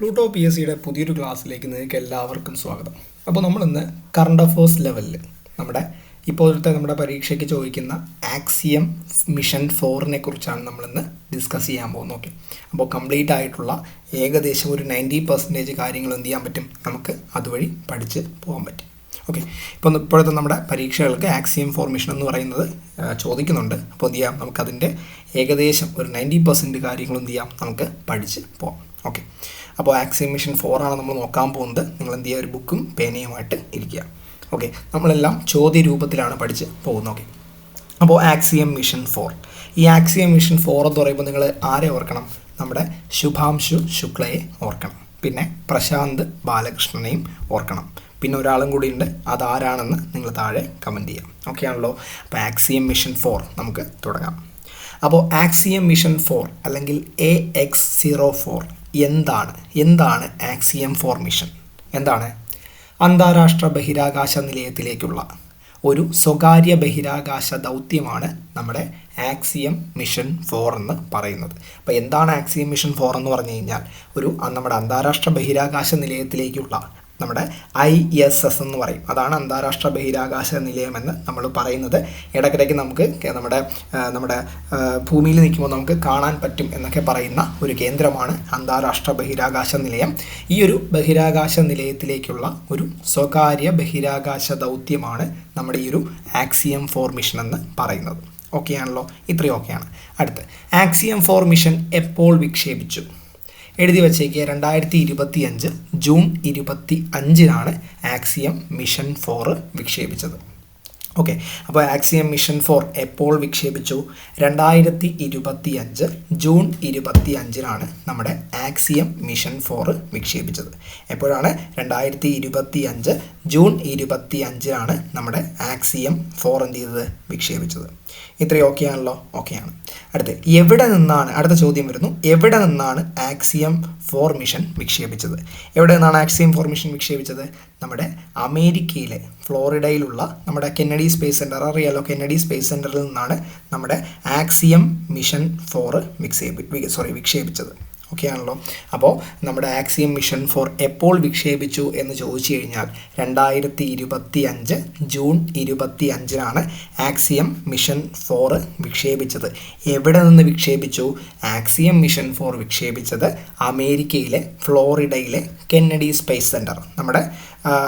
Pluto P S സിയുടെ പുതിയൊരു ക്ലാസ്സിലേക്ക് നിങ്ങൾക്ക് എല്ലാവർക്കും സ്വാഗതം. അപ്പോൾ നമ്മളിന്ന് കറണ്ട് അഫേഴ്സ് ലെവലിൽ നമ്മുടെ ഇപ്പോഴത്തെ നമ്മുടെ പരീക്ഷയ്ക്ക് ചോദിക്കുന്ന ആക്സിയം മിഷൻ ഫോറിനെ കുറിച്ചാണ് നമ്മളിന്ന് ഡിസ്കസ് ചെയ്യാൻ പോകുന്നത്. ഓക്കെ അപ്പോൾ കംപ്ലീറ്റ് ആയിട്ടുള്ള ഏകദേശം ഒരു നയന്റി പെർസെന്റേജ് കാര്യങ്ങൾ എന്ത് ചെയ്യാൻ പറ്റും? നമുക്ക് അതുവഴി പഠിച്ച് പോകാൻ പറ്റും. ഓക്കെ ഇപ്പോൾ ഇപ്പോഴത്തെ നമ്മുടെ പരീക്ഷകൾക്ക് ആക്സിയം ഫോർമേഷൻ എന്ന് പറയുന്നത് ചോദിക്കുന്നുണ്ട്. അപ്പോൾ എന്ത് ചെയ്യാം? നമുക്കതിന്റെ ഏകദേശം ഒരു നയന്റി പെർസെന്റ് കാര്യങ്ങൾ എന്ത് ചെയ്യാം? നമുക്ക് പഠിച്ച് പോകാം. ഓക്കെ അപ്പോൾ ആക്സിയം മിഷൻ ഫോറാണ് നമ്മൾ നോക്കാൻ പോകുന്നത്. നിങ്ങൾ എന്ത് ചെയ്യുക? ഒരു ബുക്കും പേനയുമായിട്ട് ഇരിക്കുക. ഓക്കെ നമ്മളെല്ലാം ചോദ്യ രൂപത്തിലാണ് പഠിച്ച് പോകുന്നത്. ഓക്കെ അപ്പോൾ ആക്സിയം മിഷൻ ഫോർ ഈ ആക്സിയം മിഷൻ ഫോർ എന്ന് പറയുമ്പോൾ നിങ്ങൾ ആരെ ഓർക്കണം? നമ്മുടെ ശുഭാംശു ശുക്ലയെ ഓർക്കണം. പിന്നെ പ്രശാന്ത് ബാലകൃഷ്ണനെയും ഓർക്കണം. പിന്നെ ഒരാളും കൂടി ഉണ്ട്. അതാരാണെന്ന് നിങ്ങൾ താഴെ കമന്റ് ചെയ്യാം. ഓക്കെ ആണല്ലോ? അപ്പോൾ ആക്സിയം മിഷൻ ഫോർ നമുക്ക് തുടങ്ങാം. അപ്പോൾ ആക്സിയം മിഷൻ ഫോർ അല്ലെങ്കിൽ എ എക്സ് സീറോ ഫോർ എന്താണ്? എന്താണ് ആക്സിയം ഫോർ മിഷൻ എന്താണ്? അന്താരാഷ്ട്ര ബഹിരാകാശ നിലയത്തിലേക്കുള്ള ഒരു സ്വകാര്യ ബഹിരാകാശ ദൗത്യമാണ് നമ്മുടെ ആക്സിയം മിഷൻ ഫോർ എന്ന് പറയുന്നത്. അപ്പോൾ എന്താണ് ആക്സിയം മിഷൻ ഫോർ എന്ന് പറഞ്ഞു കഴിഞ്ഞാൽ ഒരു നമ്മുടെ അന്താരാഷ്ട്ര ബഹിരാകാശ നിലയത്തിലേക്കുള്ള നമ്മുടെ ഐ എസ് എസ് എന്ന് പറയും. അതാണ് അന്താരാഷ്ട്ര ബഹിരാകാശ നിലയമെന്ന് നമ്മൾ പറയുന്നത്. ഇടയ്ക്കിടയ്ക്ക് നമുക്ക് നമ്മുടെ നമ്മുടെ ഭൂമിയിൽ നിൽക്കുമ്പോൾ നമുക്ക് കാണാൻ പറ്റും എന്നൊക്കെ പറയുന്ന ഒരു കേന്ദ്രമാണ് അന്താരാഷ്ട്ര ബഹിരാകാശ നിലയം. ഈ ഒരു ബഹിരാകാശ നിലയത്തിലേക്കുള്ള ഒരു സ്വകാര്യ ബഹിരാകാശ ദൗത്യമാണ് നമ്മുടെ ഈ ഒരു ആക്സിയം ഫോർ മിഷൻ എന്ന് പറയുന്നത്. ഓക്കെ ആണല്ലോ ഇത്രയും ഓക്കെയാണ്. അടുത്ത്. ആക്സിയം ഫോർ മിഷൻ എപ്പോൾ വിക്ഷേപിച്ചു? എഴുതി വച്ചേക്കുക രണ്ടായിരത്തി ഇരുപത്തി അഞ്ച് ജൂൺ ഇരുപത്തി അഞ്ചിനാണ് ആക്സിയം മിഷൻ ഫോർ വിക്ഷേപിച്ചത്. ഓക്കെ അപ്പോൾ ആക്സിയം മിഷൻ ഫോർ എപ്പോൾ വിക്ഷേപിച്ചു? രണ്ടായിരത്തി ഇരുപത്തി അഞ്ച് ജൂൺ ഇരുപത്തി അഞ്ചിനാണ് നമ്മുടെ ആക്സിയം മിഷൻ ഫോർ വിക്ഷേപിച്ചത്. എപ്പോഴാണ്? രണ്ടായിരത്തി ഇരുപത്തി അഞ്ച് ജൂൺ ഇരുപത്തി അഞ്ചിനാണ് നമ്മുടെ ആക്സിയം ഫോർ എന്ത് ചെയ്തത്? വിക്ഷേപിച്ചത്. ഇത്രയും ഓക്കെ ആണല്ലോ? ഓക്കെയാണ് അടുത്ത് എവിടെ നിന്നാണ് അടുത്ത ചോദ്യം വരുന്നു. എവിടെ നിന്നാണ് ആക്സിയം ഫോർമിഷൻ വിക്ഷേപിച്ചത്? എവിടെ നിന്നാണ് ആക്സിയം ഫോർമിഷൻ വിക്ഷേപിച്ചത്? നമ്മുടെ അമേരിക്കയിലെ ഫ്ലോറിഡയിലുള്ള നമ്മുടെ കെന്നഡി സ്പേസ് സെന്റർ അറിയാലോ കെന്നഡി സ്പേസ് സെന്ററിൽ നിന്നാണ് നമ്മുടെ ആക്സിയം മിഷൻ ഫോർ വിക്ഷേപി സോറി വിക്ഷേപിച്ചത്. ഓക്കെ ആണല്ലോ അപ്പോൾ നമ്മുടെ ആക്സിയം മിഷൻ ഫോർ എപ്പോൾ വിക്ഷേപിച്ചു എന്ന് ചോദിച്ചു കഴിഞ്ഞാൽ രണ്ടായിരത്തി ഇരുപത്തി അഞ്ച് ജൂൺ ഇരുപത്തി അഞ്ചിനാണ് ആക്സിയം മിഷൻ ഫോർ വിക്ഷേപിച്ചത്. എവിടെ നിന്ന് വിക്ഷേപിച്ചു? ആക്സിയം മിഷൻ ഫോർ വിക്ഷേപിച്ചത് അമേരിക്കയിലെ ഫ്ലോറിഡയിലെ കെന്നഡി സ്പേസ് സെന്റർ നമ്മുടെ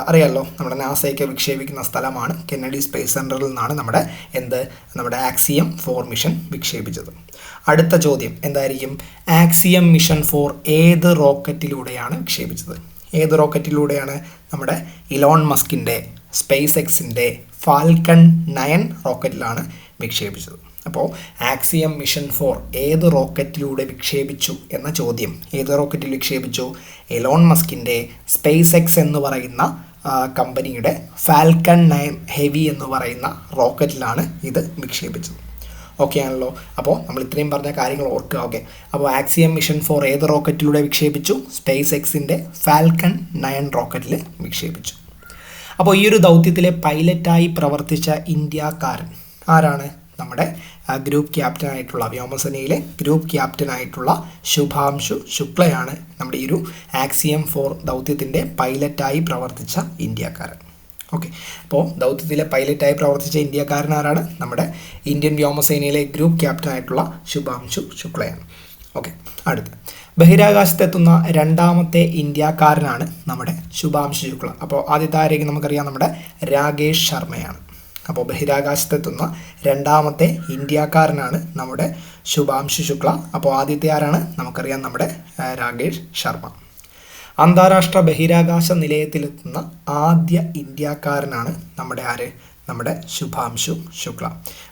അറിയാമല്ലോ നമ്മുടെ നാസയൊക്കെ വിക്ഷേപിക്കുന്ന സ്ഥലമാണ് കെന്നഡി സ്പേസ് സെന്ററിൽ നിന്നാണ് നമ്മുടെ എന്ത്? നമ്മുടെ ആക്സിയം ഫോർ മിഷൻ വിക്ഷേപിച്ചത്. അടുത്ത ചോദ്യം എന്തായിരിക്കും? ആക്സിയം മിഷൻ ഫോർ ഏത് റോക്കറ്റിലൂടെയാണ് വിക്ഷേപിച്ചത് ഏത് റോക്കറ്റിലൂടെയാണ് നമ്മുടെ ഇലോൺ മസ്കിന്റെ സ്പേസ് എക്സിന്റെ ഫാൽക്കൺ നയൻ റോക്കറ്റിലാണ് വിക്ഷേപിച്ചത്? അപ്പോൾ ആക്സിയം മിഷൻ ഫോർ ഏത് റോക്കറ്റിലൂടെ വിക്ഷേപിച്ചു എന്ന ചോദ്യം. ഏത് റോക്കറ്റിൽ വിക്ഷേപിച്ചു? എലോൺ മസ്കിന്റെ സ്പേസ് എക്സ് എന്ന് പറയുന്ന കമ്പനിയുടെ ഫാൽക്കൺ നയൻ ഹെവി എന്ന് പറയുന്ന റോക്കറ്റിലാണ് ഇത് വിക്ഷേപിച്ചത്. ഓക്കെ ആണല്ലോ അപ്പോൾ നമ്മൾ ഇത്രയും പറഞ്ഞ കാര്യങ്ങൾ ഓർക്കുക ഓക്കെ? അപ്പോൾ ആക്സിയം മിഷൻ ഫോർ ഏത് റോക്കറ്റിലൂടെ വിക്ഷേപിച്ചു? സ്പേസ് എക്സിന്റെ ഫാൽക്കൺ നയൻ റോക്കറ്റിൽ വിക്ഷേപിച്ചു. അപ്പോൾ ഈ ഒരു ദൗത്യത്തിലെ പൈലറ്റായി പ്രവർത്തിച്ച ഇന്ത്യക്കാരൻ ആരാണ്? നമ്മുടെ ഗ്രൂപ്പ് ഗ്രൂപ്പ് ക്യാപ്റ്റനായിട്ടുള്ള വ്യോമസേനയിലെ ഗ്രൂപ്പ് ക്യാപ്റ്റനായിട്ടുള്ള ശുഭാംശു ശുക്ലയാണ് നമ്മുടെ ഈ ഒരു ആക്സിയം ഫോർ ദൗത്യത്തിന്റെ പൈലറ്റായി പ്രവർത്തിച്ച ഇന്ത്യക്കാരൻ. ഓക്കെ അപ്പോൾ ദൗത്യത്തിലെ പൈലറ്റായി പ്രവർത്തിച്ച ഇന്ത്യക്കാരൻ ആരാണ് നമ്മുടെ ഇന്ത്യൻ വ്യോമസേനയിലെ ഗ്രൂപ്പ് ക്യാപ്റ്റനായിട്ടുള്ള ശുഭാംശു ശുക്ലയാണ്. ഓക്കെ അടുത്ത്. ബഹിരാകാശത്തെത്തുന്ന രണ്ടാമത്തെ ഇന്ത്യക്കാരനാണ് നമ്മുടെ ശുഭാംശു ശുക്ല. അപ്പോൾ ആദ്യത്തെ ആരെയും നമുക്കറിയാം? നമ്മുടെ രാകേഷ് ശർമ്മയാണ്. അപ്പോൾ ബഹിരാകാശത്തെത്തുന്ന രണ്ടാമത്തെ ഇന്ത്യക്കാരനാണ് നമ്മുടെ ശുഭാംശു ശുക്ല. അപ്പോൾ ആദ്യത്തെ ആരാണ്? നമുക്കറിയാം നമ്മുടെ രാകേഷ് ശർമ്മ. അന്താരാഷ്ട്ര ബഹിരാകാശ നിലയത്തിലെത്തുന്ന ആദ്യ ഇന്ത്യക്കാരനാണ് നമ്മുടെ ആര്? നമ്മുടെ ശുഭാംശു ശുക്ല.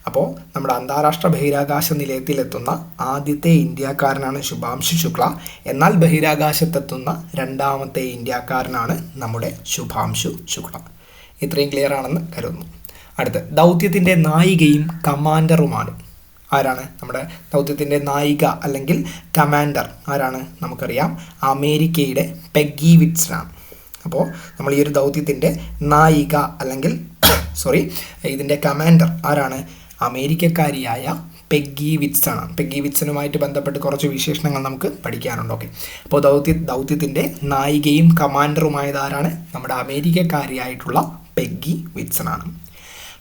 അപ്പോൾ നമ്മുടെ അന്താരാഷ്ട്ര ബഹിരാകാശ നിലയത്തിലെത്തുന്ന ആദ്യത്തെ ഇന്ത്യക്കാരനാണ് ശുഭാംശു ശുക്ല. എന്നാൽ ബഹിരാകാശത്തെത്തുന്ന രണ്ടാമത്തെ ഇന്ത്യക്കാരനാണ് നമ്മുടെ ശുഭാംശു ശുക്ല. ഇത്രയും ക്ലിയർ ആണെന്ന് കരുതുന്നു. അടുത്ത്. ദൗത്യത്തിന്റെ നായികയും കമാൻഡറുമാണ് ആരാണ്? നമ്മുടെ ദൗത്യത്തിന്റെ നായിക അല്ലെങ്കിൽ കമാൻഡർ ആരാണ് നമുക്കറിയാം. അമേരിക്കയുടെ പെഗ്ഗി വിറ്റ്സനാണ്. അപ്പോൾ നമ്മൾ ഈ ഒരു ദൗത്യത്തിന്റെ നായിക അല്ലെങ്കിൽ സോറി ഇതിന്റെ കമാൻഡർ ആരാണ്? അമേരിക്കക്കാരിയായ പെഗ്ഗി വിറ്റ്സണാണ് പെഗ്ഗി വിറ്റ്സനുമായിട്ട് ബന്ധപ്പെട്ട് കുറച്ച് വിശേഷണങ്ങൾ നമുക്ക് പഠിക്കാനുണ്ട്. ഓക്കെ. അപ്പോൾ ദൗത്യ ദൗത്യത്തിന്റെ നായികയും കമാൻഡറുമായതാരാണ് നമ്മുടെ അമേരിക്കക്കാരിയായിട്ടുള്ള പെഗ്ഗി വിറ്റ്സൺ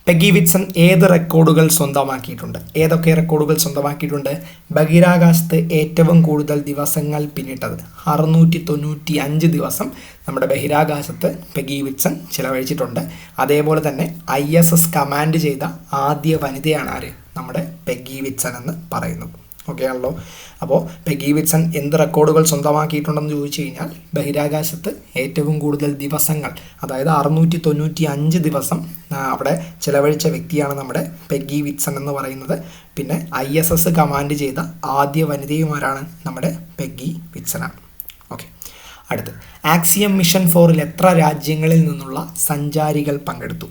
പെഗ്ഗി വിറ്റ്സൺ ഏത് റെക്കോർഡുകൾ സ്വന്തമാക്കിയിട്ടുണ്ട്? ഏതൊക്കെ റെക്കോർഡുകൾ സ്വന്തമാക്കിയിട്ടുണ്ട്? ബഹിരാകാശത്ത് ഏറ്റവും കൂടുതൽ ദിവസങ്ങൾ പിന്നിട്ടത്. അറുന്നൂറ്റി തൊണ്ണൂറ്റി അഞ്ച് ദിവസം നമ്മുടെ ബഹിരാകാശത്ത് പെഗി വിറ്റ്സൺ ചിലവഴിച്ചിട്ടുണ്ട്. അതേപോലെ തന്നെ ഐ എസ് എസ് കമാൻഡ് ചെയ്ത ആദ്യ വനിതയാണ് ആര്? നമ്മുടെ പെഗി വിറ്റ്സൺ എന്ന് പറയുന്നത്. ഓക്കെ ആണല്ലോ അപ്പോൾ പെഗി വിറ്റ്സൺ എന്ത് റെക്കോർഡുകൾ സ്വന്തമാക്കിയിട്ടുണ്ടെന്ന് ചോദിച്ചു കഴിഞ്ഞാൽ ബഹിരാകാശത്ത് ഏറ്റവും കൂടുതൽ ദിവസങ്ങൾ അതായത് അറുന്നൂറ്റി തൊണ്ണൂറ്റി അഞ്ച് ദിവസം അവിടെ ചിലവഴിച്ച വ്യക്തിയാണ് നമ്മുടെ പെഗി വിറ്റ്സൺ എന്ന് പറയുന്നത്. പിന്നെ ഐ എസ് എസ് കമാൻഡ് ചെയ്ത ആദ്യ വനിതയുമാരാണ് നമ്മുടെ പെഗി വിറ്റ്സനാണ് ഓക്കെ അടുത്ത്. ആക്സിയം മിഷൻ ഫോറിൽ എത്ര രാജ്യങ്ങളിൽ നിന്നുള്ള സഞ്ചാരികൾ പങ്കെടുത്തു?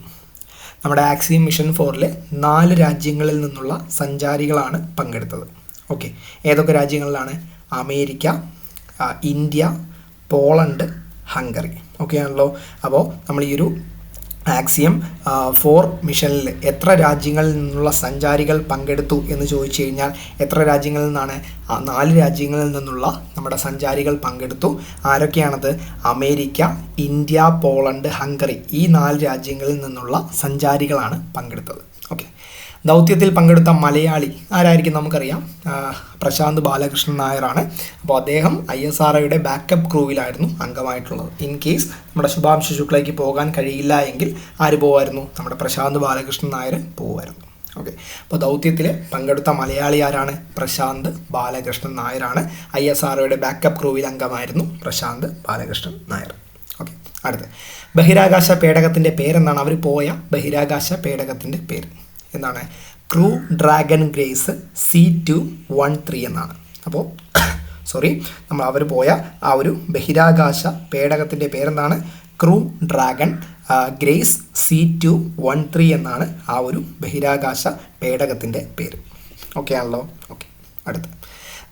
നമ്മുടെ ആക്സിയം മിഷൻ ഫോറിൽ നാല് രാജ്യങ്ങളിൽ നിന്നുള്ള സഞ്ചാരികളാണ് പങ്കെടുത്തത്. ഓക്കെ ഏതൊക്കെ രാജ്യങ്ങളിലാണ്? America India Poland Hungary. Okay ആണല്ലോ. അപ്പോൾ നമ്മൾ ഈ ഒരു ആക്സിയം ഫോർ മിഷനിൽ എത്ര രാജ്യങ്ങളിൽ നിന്നുള്ള സഞ്ചാരികൾ പങ്കെടുത്തു എന്ന് ചോദിച്ചു കഴിഞ്ഞാൽ എത്ര രാജ്യങ്ങളിൽ നിന്നാണ് നാല് രാജ്യങ്ങളിൽ നിന്നുള്ള നമ്മുടെ സഞ്ചാരികൾ പങ്കെടുത്തു? ആരൊക്കെയാണത്? അമേരിക്ക ഇന്ത്യ പോളണ്ട് ഹംഗറി ഈ നാല് രാജ്യങ്ങളിൽ നിന്നുള്ള സഞ്ചാരികളാണ് പങ്കെടുത്തത്. ദൗത്യത്തിൽ പങ്കെടുത്ത മലയാളി ആരായിരിക്കും നമുക്കറിയാം? പ്രശാന്ത് ബാലകൃഷ്ണൻ നായരാണ്. അപ്പോൾ അദ്ദേഹം ഐ എസ് ആർ ഒയുടെ ബാക്കപ്പ് ക്രൂവിലായിരുന്നു അംഗമായിട്ടുള്ളത്. ഇൻ കേസ് നമ്മുടെ ശുഭാംശു ശുക്ലയ്ക്ക് പോകാൻ കഴിയില്ല എങ്കിൽ ആര് പോകുമായിരുന്നു നമ്മുടെ പ്രശാന്ത് ബാലകൃഷ്ണൻ നായർ പോകുമായിരുന്നു ഓക്കെ അപ്പോൾ ദൗത്യത്തിൽ പങ്കെടുത്ത മലയാളി ആരാണ്? പ്രശാന്ത് ബാലകൃഷ്ണൻ നായരാണ്. ഐ എസ് ആർ ഒയുടെ ബാക്കപ്പ് ക്രൂവിൽ അംഗമായിരുന്നു പ്രശാന്ത് ബാലകൃഷ്ണൻ നായർ. ഓക്കെ അടുത്ത് ബഹിരാകാശ പേടകത്തിന്റെ പേരെന്താണ്? അവർ പോയ ബഹിരാകാശ പേടകത്തിന്റെ പേര്. എന്താണ് Crew Dragon Grace C two one three എന്നാണ്. അപ്പോൾ സോറി നമ്മൾ അവർ പോയ ആ ഒരു ബഹിരാകാശ പേടകത്തിന്റെ പേരെന്താണ്? Crew Dragon Grace C two one three എന്നാണ് ആ ഒരു ബഹിരാകാശ പേടകത്തിന്റെ പേര്. ഓക്കെ ആണല്ലോ? ഓക്കെ അടുത്ത്.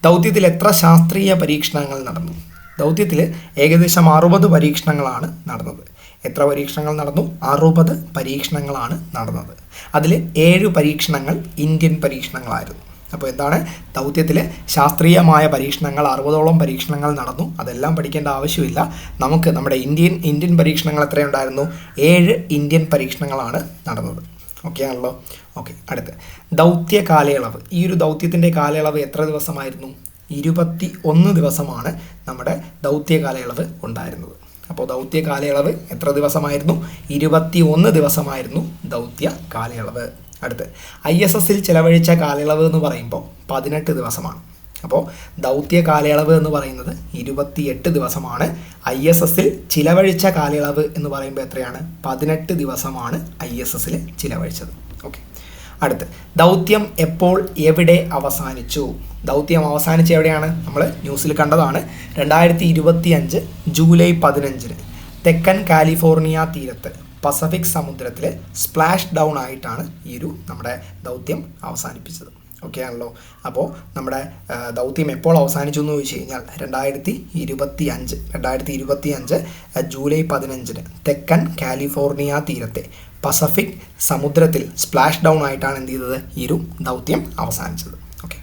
ദൗത്യത്തിൽ എത്ര ശാസ്ത്രീയ പരീക്ഷണങ്ങൾ നടന്നു? ദൗത്യത്തിൽ ഏകദേശം അറുപത് പരീക്ഷണങ്ങളാണ് നടന്നത്. എത്ര പരീക്ഷണങ്ങൾ നടന്നു? അറുപത് പരീക്ഷണങ്ങളാണ് നടന്നത്. അതിൽ ഏഴ് പരീക്ഷണങ്ങൾ ഇന്ത്യൻ പരീക്ഷണങ്ങളായിരുന്നു. അപ്പോൾ എന്താണ്? ദൗത്യത്തിൽ ശാസ്ത്രീയമായ പരീക്ഷണങ്ങൾ അറുപതോളം പരീക്ഷണങ്ങൾ നടന്നു. അതെല്ലാം പഠിക്കേണ്ട ആവശ്യമില്ല. നമുക്ക് നമ്മുടെ ഇന്ത്യൻ ഇന്ത്യൻ പരീക്ഷണങ്ങൾ എത്രയുണ്ടായിരുന്നു? ഏഴ് ഇന്ത്യൻ പരീക്ഷണങ്ങളാണ് നടന്നത്. ഓക്കെ ആണല്ലോ? ഓക്കെ അടുത്ത്. ദൗത്യ കാലയളവ്. ഈ ഒരു ദൗത്യത്തിന്റെ കാലയളവ് എത്ര ദിവസമായിരുന്നു? ഇരുപത്തി ഒന്ന് ദിവസമാണ് നമ്മുടെ ദൗത്യ കാലയളവ് ഉണ്ടായിരുന്നത്. അപ്പോൾ ദൗത്യ കാലയളവ് എത്ര ദിവസമായിരുന്നു? ഇരുപത്തി ഒന്ന് ദിവസമായിരുന്നു ദൗത്യ കാലയളവ്. അടുത്ത് ഐ എസ് എസിൽ ചിലവഴിച്ച കാലയളവ് എന്ന് പറയുമ്പോൾ പതിനെട്ട് ദിവസമാണ്. അപ്പോൾ ദൗത്യ കാലയളവ് എന്ന് പറയുന്നത് ഇരുപത്തിയെട്ട് ദിവസമാണ്. ഐ എസ് എസിൽ ചിലവഴിച്ച കാലയളവ് എന്ന് പറയുമ്പോൾ എത്രയാണ്? പതിനെട്ട് ദിവസമാണ് ഐ എസ് എസിൽ ചിലവഴിച്ചത്. ഓക്കെ. അടുത്ത്. ദൗത്യം എപ്പോൾ എവിടെ അവസാനിച്ചു? ദൗത്യം അവസാനിച്ച എവിടെയാണ്? നമ്മൾ ന്യൂസിൽ കണ്ടതാണ്. രണ്ടായിരത്തി ഇരുപത്തി അഞ്ച് ജൂലൈ പതിനഞ്ചിന് തെക്കൻ കാലിഫോർണിയ തീരത്ത് പസഫിക് സമുദ്രത്തിൽ സ്പ്ലാഷ് ഡൗൺ ആയിട്ടാണ് ഈ ഒരു നമ്മുടെ ദൗത്യം അവസാനിപ്പിച്ചത്. ഓക്കെ ആണല്ലോ? അപ്പോൾ നമ്മുടെ ദൗത്യം എപ്പോൾ അവസാനിച്ചു എന്ന് ചോദിച്ചു കഴിഞ്ഞാൽ രണ്ടായിരത്തി ഇരുപത്തി അഞ്ച് രണ്ടായിരത്തി ഇരുപത്തി അഞ്ച് ജൂലൈ പതിനഞ്ചിന് തെക്കൻ കാലിഫോർണിയ തീരത്തെ പസഫിക് സമുദ്രത്തിൽ സ്പ്ലാഷ് ഡൗൺ ആയിട്ടാണ് എന്ത് ചെയ്തത്? ഇരു ദൗത്യം അവസാനിച്ചത്. ഓക്കെ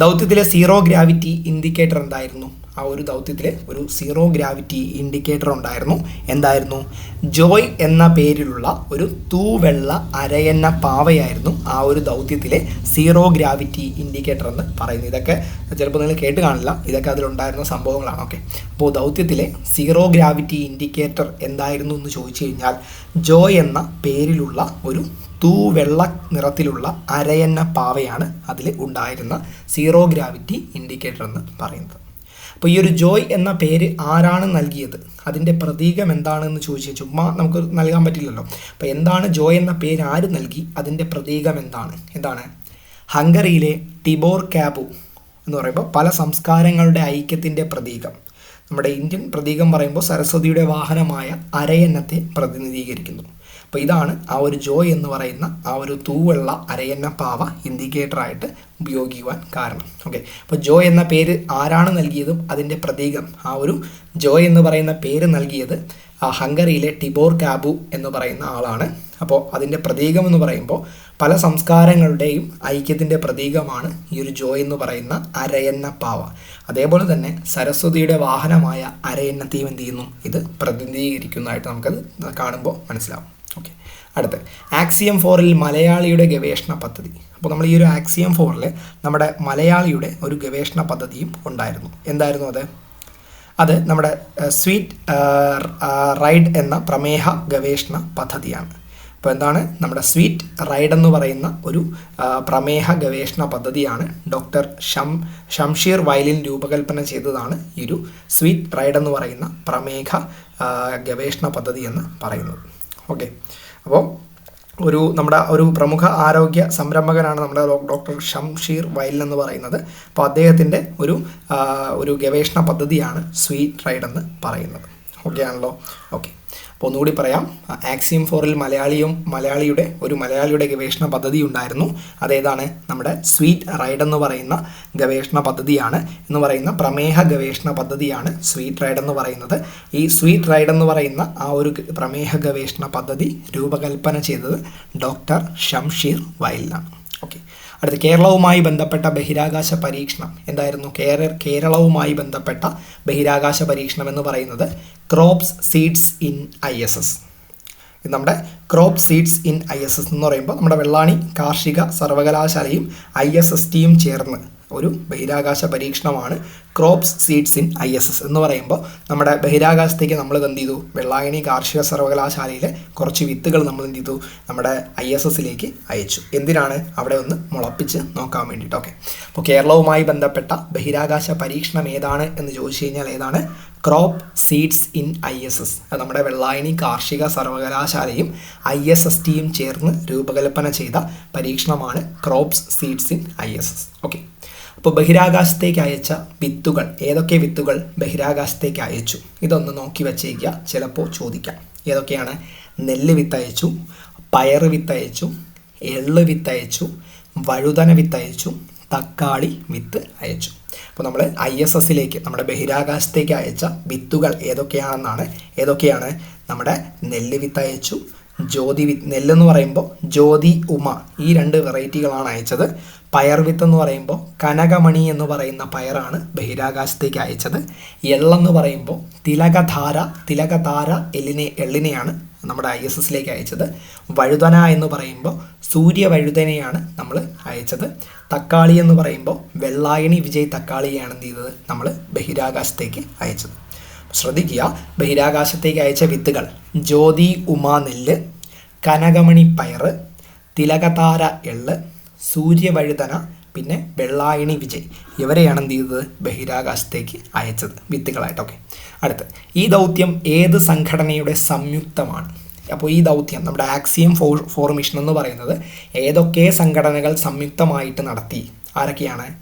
ദൗത്യത്തിലെ സീറോ ഗ്രാവിറ്റി ഇൻഡിക്കേറ്റർ എന്തായിരുന്നു? ആ ഒരു ദൗത്യത്തിൽ ഒരു സീറോ ഗ്രാവിറ്റി ഇൻഡിക്കേറ്റർ ഉണ്ടായിരുന്നു. എന്തായിരുന്നു? ജോയ് എന്ന പേരിലുള്ള ഒരു തൂവെള്ള അരയന്ന പാവയായിരുന്നു ആ ഒരു ദൗത്യത്തിലെ സീറോ ഗ്രാവിറ്റി ഇൻഡിക്കേറ്റർ എന്ന് പറയുന്നത്. ഇതൊക്കെ ചിലപ്പോൾ നിങ്ങൾ കേട്ട് കാണില്ല. ഇതൊക്കെ അതിലുണ്ടായിരുന്ന സംഭവങ്ങളാണ്. ഓക്കെ. അപ്പോൾ ദൗത്യത്തിലെ സീറോ ഗ്രാവിറ്റി ഇൻഡിക്കേറ്റർ എന്തായിരുന്നു എന്ന് ചോദിച്ചു കഴിഞ്ഞാൽ ജോയ് എന്ന പേരിലുള്ള ഒരു തൂവെള്ള നിറത്തിലുള്ള അരയന്ന പാവയാണ് അതിൽ ഉണ്ടായിരുന്ന സീറോ ഗ്രാവിറ്റി ഇൻഡിക്കേറ്റർ എന്ന് പറയുന്നത്. അപ്പോൾ ഈ ഒരു ജോയ് എന്ന പേര് ആരാണ് നൽകിയത്? അതിന്റെ പ്രതീകം എന്താണെന്ന് ചോദിച്ചാൽ ചുമ്മാ നമുക്ക് നൽകാൻ പറ്റില്ലല്ലോ. അപ്പോൾ എന്താണ് ജോയ് എന്ന പേര് ആര് നൽകി? അതിന്റെ പ്രതീകം എന്താണ്? എന്താണ്? ഹംഗറിയിലെ ടിബോർ ക്യാബു എന്ന് പറയുമ്പോൾ പല സംസ്കാരങ്ങളുടെ ഐക്യത്തിന്റെ പ്രതീകം. നമ്മുടെ ഇന്ത്യൻ പ്രതീകം പറയുമ്പോൾ സരസ്വതിയുടെ വാഹനമായ അരയന്നത്തെ പ്രതിനിധീകരിക്കുന്നു. അപ്പോൾ ഇതാണ് ആ ഒരു ജോയ് എന്ന് പറയുന്ന ആ ഒരു തൂവുള്ള അരയന്ന പാവ ഇൻഡിക്കേറ്ററായിട്ട് ഉപയോഗിക്കുവാൻ കാരണം. ഓക്കെ അപ്പോൾ ജോ എന്ന പേര് ആരാണ് നൽകിയതും അതിന്റെ പ്രതീകം. ആ ഒരു ജോ എന്ന് പറയുന്ന പേര് നൽകിയത് ഹംഗറിയിലെ ടിബോർ കാബു എന്ന് പറയുന്ന ആളാണ്. അപ്പോൾ അതിന്റെ പ്രതീകം എന്ന് പറയുമ്പോൾ പല സംസ്കാരങ്ങളുടെയും ഐക്യത്തിന്റെ പ്രതീകമാണ് ഈ ഒരു ജോ എന്ന് പറയുന്ന അരയന്ന പാവ. അതേപോലെ തന്നെ സരസ്വതിയുടെ വാഹനമായ അരയന്നത്തെയും എന്ത് ചെയ്യുന്നു? ഇത് പ്രതിനിധീകരിക്കുന്നതായിട്ട് നമുക്കത് കാണുമ്പോൾ മനസ്സിലാവും. ഓക്കെ അടുത്ത. ആക്സിയം ഫോറിൽ മലയാളിയുടെ ഗവേഷണ പദ്ധതി. അപ്പോൾ നമ്മൾ ഈ ഒരു ആക്സിയം ഫോറിൽ നമ്മുടെ മലയാളിയുടെ ഒരു ഗവേഷണ പദ്ധതിയും ഉണ്ടായിരുന്നു. എന്തായിരുന്നു അത്? അത് നമ്മുടെ സ്വീറ്റ് റൈഡ് എന്ന പ്രമേഹ ഗവേഷണ പദ്ധതിയാണ്. അപ്പോൾ എന്താണ്? നമ്മുടെ സ്വീറ്റ് റൈഡ് എന്ന് പറയുന്ന ഒരു പ്രമേഹ ഗവേഷണ പദ്ധതിയാണ് ഡോക്ടർ ഷം ഷംഷീർ വയലിൻ രൂപകൽപ്പന ചെയ്തതാണ് ഈ ഒരു സ്വീറ്റ് റൈഡ് എന്ന് പറയുന്ന പ്രമേഹ ഗവേഷണ പദ്ധതി എന്ന് പറയുന്നത്. ഓക്കെ. അപ്പോൾ ഒരു നമ്മുടെ ഒരു പ്രമുഖ ആരോഗ്യ സംരംഭകനാണ് നമ്മുടെ ഡോക്ടർ ഷംഷീർ വയൽ എന്ന് പറയുന്നത്. അപ്പോൾ അദ്ദേഹത്തിന്റെ ഒരു ഒരു ഗവേഷണ പദ്ധതിയാണ് സ്വീറ്റ് റൈഡ് എന്ന് പറയുന്നത്. ഓക്കെ ആണല്ലോ? ഓക്കെ. അപ്പോൾ ഒന്നുകൂടി പറയാം. ആക്സിയം ഫോറിൽ മലയാളിയും മലയാളിയുടെ ഒരു മലയാളിയുടെ ഗവേഷണ പദ്ധതി ഉണ്ടായിരുന്നു. അതേതാണ് നമ്മുടെ സ്വീറ്റ് റൈഡ് എന്ന് പറയുന്ന ഗവേഷണ പദ്ധതിയാണ്. എന്ന് പറയുന്ന പ്രമേഹ ഗവേഷണ പദ്ധതിയാണ് സ്വീറ്റ് റൈഡ് എന്ന് പറയുന്നത്. ഈ സ്വീറ്റ് റൈഡ് എന്ന് പറയുന്ന ആ ഒരു പ്രമേഹ ഗവേഷണ പദ്ധതി രൂപകൽപ്പന ചെയ്തത് ഡോക്ടർ ഷംഷീർ വയലിനാണ്. ഓക്കെ അടുത്ത കേരളവുമായി ബന്ധപ്പെട്ട ബഹിരാകാശ പരീക്ഷണം. എന്തായിരുന്നു? കേര കേരളവുമായി ബന്ധപ്പെട്ട ബഹിരാകാശ പരീക്ഷണം എന്ന് പറയുന്നത് crops seeds in I S S. നമ്മുടെ crop seeds in I S S എന്ന് പറയുമ്പോൾ നമ്മുടെ വെള്ളാണി കാർഷിക സർവകലാശാലയും ഐ എസ് എസ് ടിയും ചേർന്ന് ഒരു ബഹിരാകാശ പരീക്ഷണമാണ് crops seeds in I S S എന്ന് പറയുമ്പോൾ നമ്മുടെ ബഹിരാകാശത്തേക്ക് നമ്മൾ എന്ത് ചെയ്തു? വെള്ളായണി കാർഷിക സർവകലാശാലയിലെ കുറച്ച് വിത്തുകൾ നമ്മൾ എന്ത് ചെയ്തു? നമ്മുടെ ഐ എസ് എസിലേക്ക് അയച്ചു. എന്തിനാണ് അവിടെ ഒന്ന് മുളപ്പിച്ച് നോക്കാൻ വേണ്ടിയിട്ട്? ഓക്കെ. അപ്പോൾ കേരളവുമായി ബന്ധപ്പെട്ട ബഹിരാകാശ പരീക്ഷണം ഏതാണ് എന്ന് ചോദിച്ചു കഴിഞ്ഞാൽ ഏതാണ്? Crop seeds in I S S. നമ്മുടെ വെള്ളായണി കാർഷിക സർവകലാശാലയും ഐ എസ് എസ് ടിയും ചേർന്ന് രൂപകൽപ്പന ചെയ്ത പരീക്ഷണമാണ് crops seeds in I S S. Okay. അപ്പോൾ ബഹിരാകാശത്തേക്ക് അയച്ച വിത്തുകൾ ഏതൊക്കെ വിത്തുകൾ ബഹിരാകാശത്തേക്ക് അയച്ചു? ഇതൊന്ന് നോക്കി വച്ചേക്കുക ചിലപ്പോൾ ചോദിക്കാം. ഏതൊക്കെയാണ്? നെല്ല് വിത്തയച്ചു പയറ് വിത്തയച്ചു എള്ള് വിത്തയച്ചു വഴുതന വിത്തയച്ചു തക്കാളി വിത്ത് അയച്ചു. അപ്പോൾ നമ്മൾ ഐ എസ് എസിലേക്ക് നമ്മുടെ ബഹിരാകാശത്തേക്ക് അയച്ച വിത്തുകൾ ഏതൊക്കെയാണെന്നാണ് ഏതൊക്കെയാണ് നമ്മുടെ നെല്ല് വിത്ത് അയച്ചു ജ്യോതി വിത്ത് നെല്ലെന്ന് പറയുമ്പോൾ ജ്യോതി ഉമ ഈ രണ്ട് വെറൈറ്റികളാണ് അയച്ചത്. പയർ വിത്ത് എന്ന് പറയുമ്പോൾ കനകമണി എന്ന് പറയുന്ന പയറാണ് ബഹിരാകാശത്തേക്ക് അയച്ചത്. എള്ളെന്ന് പറയുമ്പോൾ തിലകധാര തിലകധാര എല്ലിനെ എള്ളിനെയാണ് നമ്മുടെ ഐ എസ് എസിലേക്ക് അയച്ചത്. വഴുതന എന്ന് പറയുമ്പോൾ സൂര്യ വഴുതനയാണ് നമ്മൾ അയച്ചത്. തക്കാളി എന്ന് പറയുമ്പോൾ വെള്ളായണി വിജയ് തക്കാളിയാണ് എന്ത് ചെയ്തത് നമ്മൾ ബഹിരാകാശത്തേക്ക് അയച്ചത്. ശ്രദ്ധിക്കുക. ബഹിരാകാശത്തേക്ക് അയച്ച വിത്തുകൾ. ജ്യോതി ഉമാ നെല്ല്. കനകമണി പയറ്. തിലകതാര എള്ള്. സൂര്യവഴുതന പിന്നെ വെള്ളായണി വിജയ്. ഇവരെയാണ് എന്ത് ചെയ്തത്? ബഹിരാകാശത്തേക്ക് അയച്ചത്. വിത്തുകളായിട്ടൊക്കെ അടുത്ത്. ഈ ദൗത്യം ഏത് സംഘടനയുടെ സംയുക്തമാണ്? അപ്പോൾ ഈ ദൗത്യം നമ്മുടെ ആക്സിയം ഫോർ ഫോർമിഷൻ എന്ന് പറയുന്നത് ഏതൊക്കെ സംഘടനകൾ സംയുക്തമായിട്ട് നടത്തി? ആരൊക്കെയാണ്?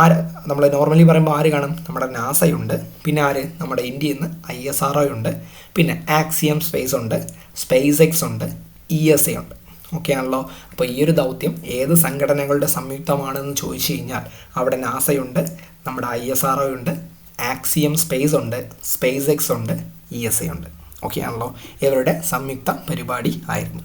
ആര് നമ്മൾ നോർമലി പറയുമ്പോൾ ആര് കാണും? നമ്മുടെ നാസയുണ്ട് പിന്നെ ആര്? നമ്മുടെ ഇന്ത്യയിൽ നിന്ന് ഐ എസ് ആർ ഉണ്ട് പിന്നെ ആക്സിയം സ്പേസ് ഉണ്ട്. സ്പേസ് എക്സ് ഉണ്ട്. ഇ എസ് എ ഉണ്ട്. ഓക്കെ ആണല്ലോ? അപ്പോൾ ഈ ഒരു ദൗത്യം ഏത് സംഘടനകളുടെ സംയുക്തമാണെന്ന് ചോദിച്ചു കഴിഞ്ഞാൽ അവിടെ നാസയുണ്ട് നമ്മുടെ ഐ എസ് ആർ ഉണ്ട് ആക്സിയം സ്പേസ് ഉണ്ട് സ്പേസ് എക്സ് ഉണ്ട് ഇ എസ് എ ഉണ്ട്. ഓക്കെ ഇവരുടെ സംയുക്ത പരിപാടി ആയിരുന്നു.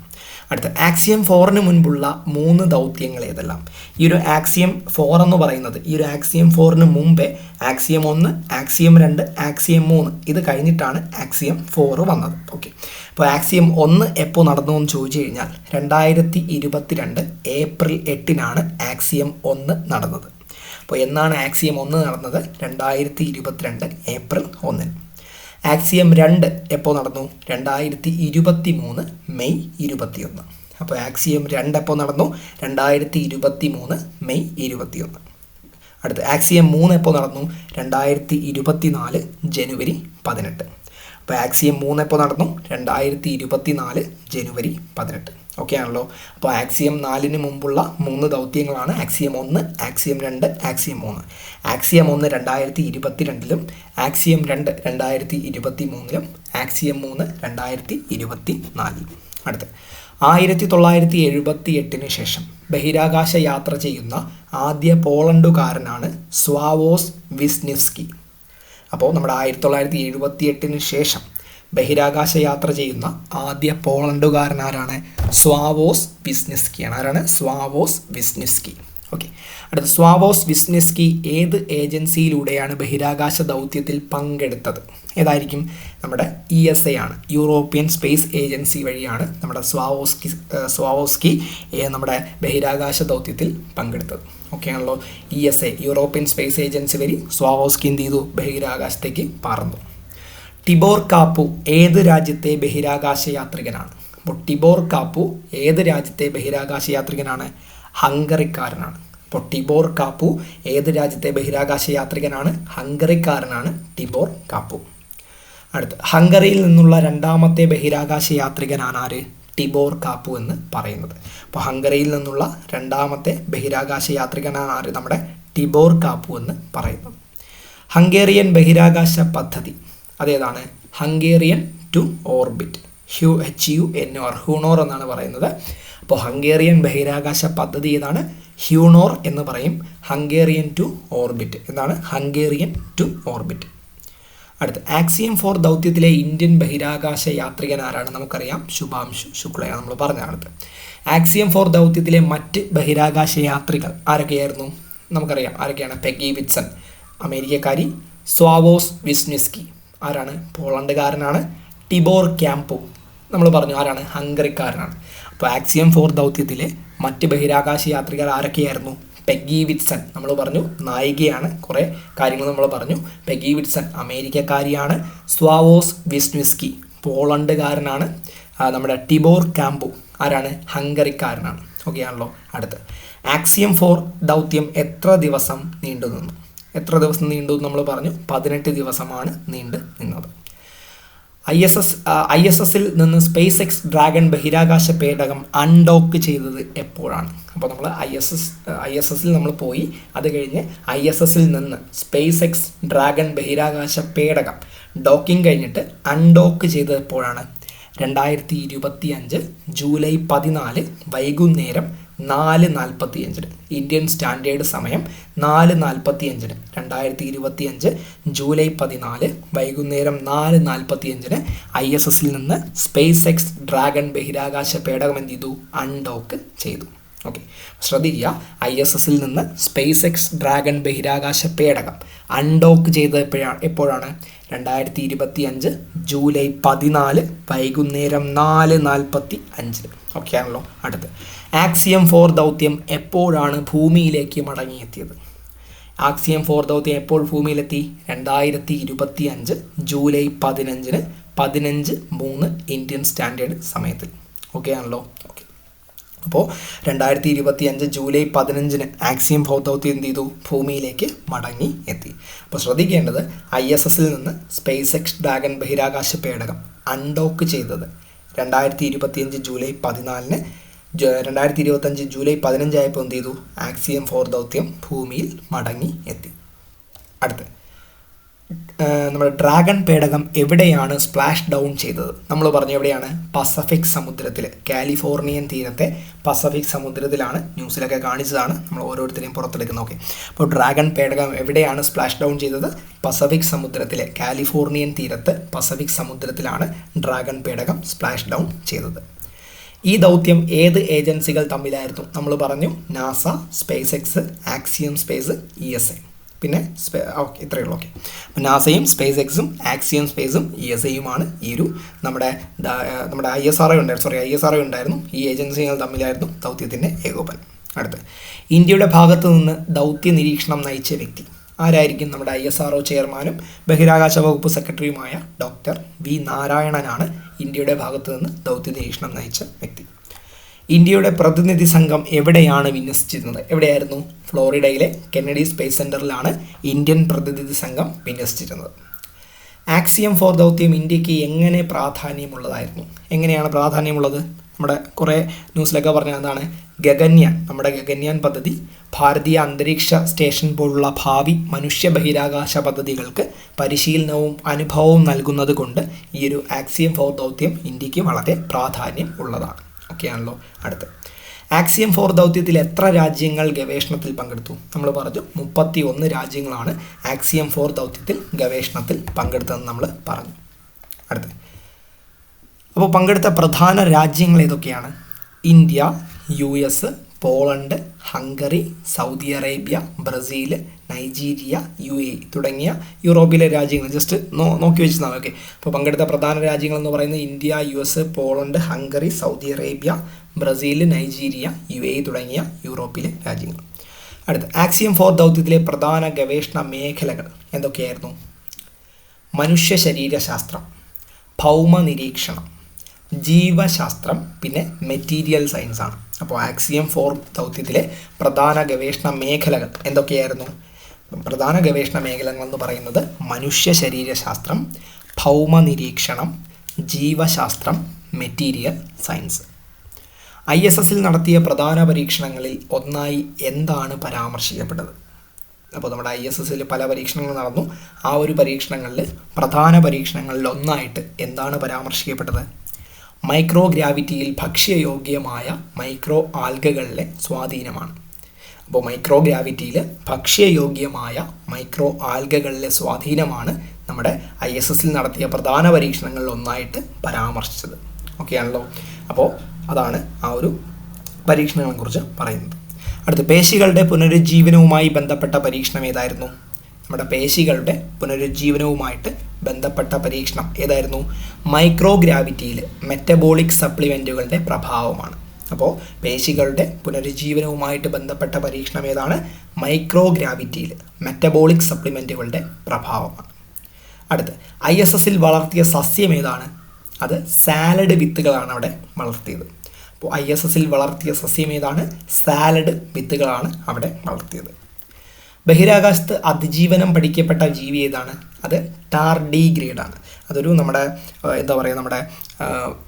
അടുത്ത ആക്സിയം ഫോറിന് മുൻപുള്ള മൂന്ന് ദൗത്യങ്ങൾ ഏതെല്ലാം? ഈ ഒരു ആക്സിയം ഫോർ എന്ന് പറയുന്നത് ഈ ഒരു ആക്സിയം ഫോറിന് മുമ്പേ ആക്സിയം ഒന്ന് ആക്സിയം രണ്ട് ആക്സിയം മൂന്ന് ഇത് കഴിഞ്ഞിട്ടാണ് ആക്സിയം ഫോർ വന്നത്. ഓക്കെ. അപ്പോൾ ആക്സിയം ഒന്ന് എപ്പോൾ നടന്നു എന്ന് ചോദിച്ചു കഴിഞ്ഞാൽ രണ്ടായിരത്തി ഇരുപത്തിരണ്ട് ഏപ്രിൽ എട്ടിനാണ് ആക്സിയം ഒന്ന് നടന്നത്. അപ്പോൾ എന്നാണ് ആക്സിയം ഒന്ന് നടന്നത്? രണ്ടായിരത്തി ഇരുപത്തിരണ്ട് ഏപ്രിൽ ഒന്നിന്. ആക്സിയം രണ്ട് എപ്പോൾ നടന്നു? രണ്ടായിരത്തി ഇരുപത്തി മൂന്ന് മെയ് ഇരുപത്തിയൊന്ന്. അപ്പോൾ ആക്സിയം രണ്ട് എപ്പോൾ നടന്നു? രണ്ടായിരത്തി ഇരുപത്തി മൂന്ന് മെയ് ഇരുപത്തിയൊന്ന്. അടുത്ത് ആക്സിയം മൂന്ന് എപ്പോൾ നടന്നു? രണ്ടായിരത്തി ഇരുപത്തി നാല് ജനുവരി പതിനെട്ട്. അപ്പോൾ ആക്സിയം മൂന്ന് എപ്പോൾ നടന്നു? രണ്ടായിരത്തി ഇരുപത്തി നാല് ജനുവരി പതിനെട്ട്. ഓക്കെ ആണല്ലോ അപ്പോൾ ആക്സിയം നാലിന് മുമ്പുള്ള മൂന്ന് ദൗത്യങ്ങളാണ്. ആക്സിയം ഒന്ന് ആക്സിയം രണ്ട് ആക്സിയം മൂന്ന്. ആക്സിയം ഒന്ന് രണ്ടായിരത്തി ഇരുപത്തി രണ്ടിലും ആക്സിയം രണ്ട് രണ്ടായിരത്തി ഇരുപത്തി മൂന്നിലും ആക്സിയം മൂന്ന് രണ്ടായിരത്തി ഇരുപത്തി നാലിലും അടുത്ത്. ആയിരത്തി തൊള്ളായിരത്തി എഴുപത്തി എട്ടിന് ശേഷം ബഹിരാകാശ യാത്ര ചെയ്യുന്ന ആദ്യ പോളണ്ടുകാരനാണ് സ്വാവോസ് വിസ്നിസ്കി അപ്പോൾ നമ്മുടെ ആയിരത്തി തൊള്ളായിരത്തി എഴുപത്തി എട്ടിന് ശേഷം ബഹിരാകാശ യാത്ര ചെയ്യുന്ന ആദ്യ പോളണ്ടുകാരൻ പോളണ്ടുകാരനാരാണ് സ്വാവോസ് വിസ്നിസ്കിയാണ് ആരാണ്? സ്വാവോസ് വിസ്നിസ്കി. ഓക്കെ അടുത്ത സ്വാവോസ് വിസ്നിസ്കി ഏത് ഏജൻസിയിലൂടെയാണ് ബഹിരാകാശ ദൗത്യത്തിൽ പങ്കെടുത്തത്? ഏതായിരിക്കും? നമ്മുടെ ഇ എസ് എ ആണ്. യൂറോപ്യൻ സ്പേസ് ഏജൻസി വഴിയാണ് നമ്മുടെ സ്വാവോസ്കി സ്വാവോസ്കി നമ്മുടെ ബഹിരാകാശ ദൗത്യത്തിൽ പങ്കെടുത്തത്. ഓക്കെ ആണല്ലോ? E S A European Space Agency വഴി സ്വാവോസ്കി എന്ത് ചെയ്തു? ബഹിരാകാശത്തേക്ക് പറന്നു. ടിബോർ കാപ്പു ഏത് രാജ്യത്തെ ബഹിരാകാശ യാത്രികനാണ്? അപ്പോൾ ടിബോർ കാപ്പു ഏത് രാജ്യത്തെ ബഹിരാകാശ യാത്രികനാണ്? ഹംഗറിക്കാരനാണ്. അപ്പോൾ ടിബോർ കാപ്പു ഏത് രാജ്യത്തെ ബഹിരാകാശ യാത്രികനാണ്? ഹംഗറിക്കാരനാണ് ടിബോർ കാപ്പു. അടുത്ത് ഹംഗറിയിൽ നിന്നുള്ള രണ്ടാമത്തെ ബഹിരാകാശ യാത്രികനാണ് ആര്? ടിബോർ കാപ്പു എന്ന് പറയുന്നത്. അപ്പോൾ ഹംഗറിയിൽ നിന്നുള്ള രണ്ടാമത്തെ ബഹിരാകാശ യാത്രികനാണ് ആര്? നമ്മുടെ ടിബോർ കാപ്പു എന്ന് പറയുന്നത്. ഹംഗേറിയൻ ബഹിരാകാശ പദ്ധതി. അതേതാണ്? Hungarian to orbit Hu H U N O R Hunor എന്നാണ് പറയുന്നത്. അപ്പോൾ ഹംഗേറിയൻ ബഹിരാകാശ പദ്ധതി ഏതാണ്? ഹ്യൂണോർ എന്ന് പറയും. ഹംഗേറിയൻ ടു ഓർബിറ്റ് എന്നാണ് ഹംഗേറിയൻ ടു ഓർബിറ്റ് അടുത്ത് ആക്സിയം ഫോർ ദൗത്യത്തിലെ ഇന്ത്യൻ ബഹിരാകാശ യാത്രികൻ ആരാണ്? നമുക്കറിയാം. ശുഭാംശു ശുക്ലയാണ് നമ്മൾ പറഞ്ഞ അടുത്ത് ആക്സിയം ഫോർ ദൗത്യത്തിലെ മറ്റ് ബഹിരാകാശ യാത്രികൾ ആരൊക്കെയായിരുന്നു? നമുക്കറിയാം. ആരൊക്കെയാണ്? പെഗി വിറ്റ്സൺ അമേരിക്കക്കാരി. സ്വാവോസ് വിസ്നിസ്കി ആരാണ്? പോളണ്ടുകാരനാണ് ടിബോർ ക്യാമ്പോ നമ്മൾ പറഞ്ഞു ആരാണ്? ഹംഗറിക്കാരനാണ്. അപ്പോൾ ആക്സിയം ഫോർ ദൗത്യത്തിലെ മറ്റ് ബഹിരാകാശ യാത്രികർ ആരൊക്കെയായിരുന്നു? Peggy Whitson. നമ്മൾ പറഞ്ഞു നായികയാണ്. കുറേ കാര്യങ്ങൾ നമ്മൾ പറഞ്ഞു. പെഗി വിറ്റ്സൺ അമേരിക്കക്കാരിയാണ്. സ്വാവോസ് വിസ്നുസ്കി പോളണ്ടുകാരനാണ്. നമ്മുടെ ടിബോർ ക്യാമ്പു ആരാണ്? ഹംഗറിക്കാരനാണ്. ഓക്കെ ആണല്ലോ. അടുത്ത്. ആക്സിയം ഫോർ ദൗത്യം എത്ര ദിവസം നീണ്ടു നിന്നു എത്ര ദിവസം നീണ്ടു എന്ന് നമ്മൾ പറഞ്ഞു. പതിനെട്ട് ദിവസമാണ് നീണ്ടു നിന്നത്. I S S I S എസിൽ നിന്ന് സ്പേസ് എക്സ് ഡ്രാഗൺ ബഹിരാകാശ പേടകം അൺഡോക്ക് ചെയ്തത് എപ്പോഴാണ്? അപ്പോൾ നമ്മൾ I S S I S എസിൽ നമ്മൾ പോയി. അത് കഴിഞ്ഞ് ഐ എസ് എസിൽ നിന്ന് സ്പേസ് എക്സ് ഡ്രാഗൺ ബഹിരാകാശ പേടകം ഡോക്കിംഗ് കഴിഞ്ഞിട്ട് അൺഡോക്ക് ചെയ്തത് എപ്പോഴാണ്? രണ്ടായിരത്തി ഇരുപത്തി അഞ്ച് ജൂലൈ പതിനാല് വൈകുന്നേരം നാല് നാൽപ്പത്തി അഞ്ചിന് ഇന്ത്യൻ സ്റ്റാൻഡേർഡ് സമയം നാല് നാൽപ്പത്തി അഞ്ചിന് രണ്ടായിരത്തി ഇരുപത്തി അഞ്ച് ജൂലൈ പതിനാല് വൈകുന്നേരം നാല് നാൽപ്പത്തി അഞ്ചിന് ഐ എസ് എസിൽ നിന്ന് സ്പേസ് എക്സ് ഡ്രാഗൺ ബഹിരാകാശ പേടകം എന്ത് ചെയ്തു? അൺഡോക്ക് ചെയ്തു. ഓക്കെ ശ്രദ്ധിക്കുക. ഐ എസ് എസിൽ നിന്ന് സ്പേസ് എക്സ് ഡ്രാഗൺ ബഹിരാകാശ പേടകം അൺഡോക്ക് ചെയ്തത് എപ്പോഴാണ് എപ്പോഴാണ്? രണ്ടായിരത്തി ഇരുപത്തി അഞ്ച് ജൂലൈ പതിനാല് വൈകുന്നേരം നാല് നാൽപ്പത്തി അഞ്ചിന് ഓക്കെ ആണല്ലോ. അടുത്ത്. ആക്സിയം ഫോർ ദൗത്യം എപ്പോഴാണ് ഭൂമിയിലേക്ക് മടങ്ങിയെത്തിയത്? ആക്സിയം ഫോർ ദൗത്യം എപ്പോൾ ഭൂമിയിലെത്തി? രണ്ടായിരത്തി ഇരുപത്തി അഞ്ച് ജൂലൈ പതിനഞ്ചിന് പതിനഞ്ച് മൂന്ന് ഇന്ത്യൻ സ്റ്റാൻഡേർഡ് സമയത്തിൽ. ഓക്കെ ആണല്ലോ. ഓക്കെ അപ്പോൾ രണ്ടായിരത്തി ഇരുപത്തി അഞ്ച് ജൂലൈ പതിനഞ്ചിന് ആക്സിയം ഭൗതൗത്തി എന്ത് ചെയ്തു? ഭൂമിയിലേക്ക് മടങ്ങി എത്തി. അപ്പോൾ ശ്രദ്ധിക്കേണ്ടത് ഐ എസ് എസിൽ നിന്ന് സ്പേസ് എക്സ് ഡ്രാഗൺ ബഹിരാകാശ പേടകം അൺഡോക്ക് ചെയ്തത് രണ്ടായിരത്തി ഇരുപത്തിയഞ്ച് ജൂലൈ പതിനാലിന്. രണ്ടായിരത്തി ഇരുപത്തഞ്ച് ജൂലൈ പതിനഞ്ചായപ്പോൾ എന്ത് ചെയ്തു? ആക്സിയം ഫോർ ദൗത്യം ഭൂമിയിൽ മടങ്ങി എത്തി. അടുത്ത്. നമ്മുടെ ഡ്രാഗൺ പേടകം എവിടെയാണ് സ്പ്ലാഷ് ഡൗൺ ചെയ്തത്? നമ്മൾ പറഞ്ഞു എവിടെയാണ്? പസഫിക് സമുദ്രത്തിൽ കാലിഫോർണിയൻ തീരത്തെ പസഫിക് സമുദ്രത്തിലാണ് ന്യൂസിലൊക്കെ കാണിച്ചതാണ്. നമ്മൾ ഓരോരുത്തരെയും പുറത്തെടുക്കുന്നത് ഓക്കെ. അപ്പോൾ ഡ്രാഗൺ പേടകം എവിടെയാണ് സ്പ്ലാഷ് ഡൗൺ ചെയ്തത്? പസഫിക് സമുദ്രത്തിലെ. കാലിഫോർണിയൻ തീരത്ത് പസഫിക് സമുദ്രത്തിലാണ് ഡ്രാഗൺ പേടകം സ്പ്ലാഷ് ഡൗൺ ചെയ്തത്. ഈ ദൗത്യം ഏത് ഏജൻസികൾ തമ്മിലായിരുന്നു? നമ്മൾ പറഞ്ഞു NASA SpaceX Axiom Space E S A. പിന്നെ ഓക്കെ ഇത്രയേ ഉള്ളൂ. ഓക്കെ നാസയും സ്പേസ് എക്സും ആക്സിയം സ്പേസും ഇ എസ് എയുമാണ് ഈ ഒരു നമ്മുടെ നമ്മുടെ ഐ എസ് ആർ ഉണ്ടായിരുന്നു. സോറി ഐ എസ് ആർ ഉണ്ടായിരുന്നു. ഈ ഏജൻസികൾ തമ്മിലായിരുന്നു ദൗത്യത്തിന്റെ ഏകോപനം. അടുത്ത്. ഇന്ത്യയുടെ ഭാഗത്തു നിന്ന് ദൗത്യ നിരീക്ഷണം നയിച്ച വ്യക്തി ആരായിരിക്കും? നമ്മുടെ ഐ എസ് ആർ ചെയർമാനും ബഹിരാകാശ വകുപ്പ് സെക്രട്ടറിയുമായ ഡോക്ടർ വി നാരായണനാണ് ഇന്ത്യയുടെ ഭാഗത്തു നിന്ന് ദൗത്യ നിരീക്ഷണം നയിച്ച വ്യക്തി. ഇന്ത്യയുടെ പ്രതിനിധി സംഘം എവിടെയാണ് വിന്യസിച്ചിരുന്നത്? എവിടെയായിരുന്നു? ഫ്ലോറിഡയിലെ കെന്നഡി സ്പേസ് സെന്ററിലാണ് ഇന്ത്യൻ പ്രതിനിധി സംഘം വിന്യസിച്ചിരുന്നത്. ആക്സിയം ഫോർ ദൗത്യം ഇന്ത്യയ്ക്ക് എങ്ങനെ പ്രാധാന്യമുള്ളതായിരുന്നു? എങ്ങനെയാണ് പ്രാധാന്യമുള്ളത്? നമ്മുടെ കുറേ ന്യൂസിലൊക്കെ പറഞ്ഞ എന്താണ്? ഗഗന്യാൻ നമ്മുടെ ഗഗന്യാൻ പദ്ധതി ഭാരതീയ അന്തരീക്ഷ സ്റ്റേഷൻ പോലുള്ള ഭാവി മനുഷ്യ ബഹിരാകാശ പദ്ധതികൾക്ക് പരിശീലനവും അനുഭവവും നൽകുന്നത് കൊണ്ട് ഈ ഒരു ആക്സിയം ഫോർ ദൗത്യം ഇന്ത്യയ്ക്ക് വളരെ പ്രാധാന്യം ഉള്ളതാണ്. ഓക്കെ ആണല്ലോ അടുത്ത് ആക്സിയം ഫോർ ദൗത്യത്തിൽ എത്ര രാജ്യങ്ങൾ ഗവേഷണത്തിൽ പങ്കെടുത്തു? നമ്മൾ പറഞ്ഞു മുപ്പത്തി ഒന്ന് രാജ്യങ്ങളാണ് ആക്സിയം ഫോർ ദൗത്യത്തിൽ ഗവേഷണത്തിൽ പങ്കെടുത്തതെന്ന് നമ്മൾ പറഞ്ഞു. അടുത്ത്. അപ്പോൾ പങ്കെടുത്ത പ്രധാന രാജ്യങ്ങൾ ഏതൊക്കെയാണ്? India U S Poland Hungary Saudi Arabia Brazil Nigeria U A തുടങ്ങിയ യൂറോപ്പിലെ രാജ്യങ്ങൾ. ജസ്റ്റ് നോ നോക്കി വെച്ചാൽ ഓക്കെ. അപ്പോൾ പങ്കെടുത്ത പ്രധാന രാജ്യങ്ങൾ എന്ന് പറയുന്നത് India U S Poland Hungary Saudi Arabia Brazil Nigeria U A തുടങ്ങിയ യൂറോപ്പിലെ രാജ്യങ്ങൾ. അടുത്ത ആക്സിയം ഫോർ ദൗത്യത്തിലെ പ്രധാന ഗവേഷണ മേഖലകൾ എന്തൊക്കെയായിരുന്നു? മനുഷ്യ ശരീരശാസ്ത്രം ഭൗമ നിരീക്ഷണം ജീവശാസ്ത്രം പിന്നെ മെറ്റീരിയൽ സയൻസ് ആണ് അപ്പോൾ ആക്സിയം ഫോർ ദൗത്യത്തിലെ പ്രധാന ഗവേഷണ മേഖലകൾ എന്തൊക്കെയായിരുന്നു? പ്രധാന ഗവേഷണ മേഖലകൾ എന്ന് പറയുന്നത് മനുഷ്യ ശരീരശാസ്ത്രം ഭൗമ നിരീക്ഷണം ജീവശാസ്ത്രം മെറ്റീരിയൽ സയൻസ്. ഐ എസ് എസിൽ നടത്തിയ പ്രധാന പരീക്ഷണങ്ങളിൽ ഒന്നായി എന്താണ് പരാമർശിക്കപ്പെട്ടത്? അപ്പോൾ നമ്മുടെ ഐ എസ് എസിൽ പല പരീക്ഷണങ്ങൾ നടന്നു. ആ ഒരു പരീക്ഷണങ്ങളിൽ പ്രധാന പരീക്ഷണങ്ങളിൽ ഒന്നായിട്ട് എന്താണ് പരാമർശിക്കപ്പെട്ടത്? മൈക്രോ ഗ്രാവിറ്റിയിൽ ഭക്ഷ്യയോഗ്യമായ മൈക്രോ ആൽഗകളിലെ സ്വാധീനമാണ്. അപ്പോൾ മൈക്രോ ഗ്രാവിറ്റിയിൽ ഭക്ഷ്യയോഗ്യമായ മൈക്രോ ആൽഗകളിലെ സ്വാധീനമാണ് നമ്മുടെ ഐ എസ് എസിൽ നടത്തിയ പ്രധാന പരീക്ഷണങ്ങളിൽ ഒന്നായിട്ട് പരാമർശിച്ചത്. ഓക്കെ ആണല്ലോ? അപ്പോൾ അതാണ് ആ ഒരു പരീക്ഷണങ്ങളെക്കുറിച്ച് പറയുന്നത്. അടുത്ത് പേശികളുടെ പുനരുജ്ജീവനവുമായി ബന്ധപ്പെട്ട പരീക്ഷണം ഏതായിരുന്നു? നമ്മുടെ പേശികളുടെ പുനരുജ്ജീവനവുമായിട്ട് ബന്ധപ്പെട്ട പരീക്ഷണം ഏതായിരുന്നു? മൈക്രോ ഗ്രാവിറ്റിയിൽ മെറ്റബോളിക് സപ്ലിമെന്റുകളുടെ പ്രഭാവമാണ്. അപ്പോൾ പേശികളുടെ പുനരുജ്ജീവനവുമായിട്ട് ബന്ധപ്പെട്ട പരീക്ഷണം ഏതാണ്? മൈക്രോ ഗ്രാവിറ്റിയിൽ മെറ്റബോളിക് സപ്ലിമെന്റുകളുടെ പ്രഭാവമാണ്. അടുത്ത് ഐ എസ് എസിൽ വളർത്തിയ സസ്യം ഏതാണ്? അത് സാലഡ് വിത്തുകളാണ് അവിടെ വളർത്തിയത്. അപ്പോൾ ഐ എസ് എസിൽ വളർത്തിയ സസ്യം ഏതാണ്? സാലഡ് വിത്തുകളാണ് അവിടെ വളർത്തിയത്. ബഹിരാകാശത്ത് അതിജീവനം പഠിക്കപ്പെട്ട ജീവി ഏതാണ്? അത് ടാർഡിഗ്രേഡാണ്. അതൊരു നമ്മുടെ എന്താ പറയുക നമ്മുടെ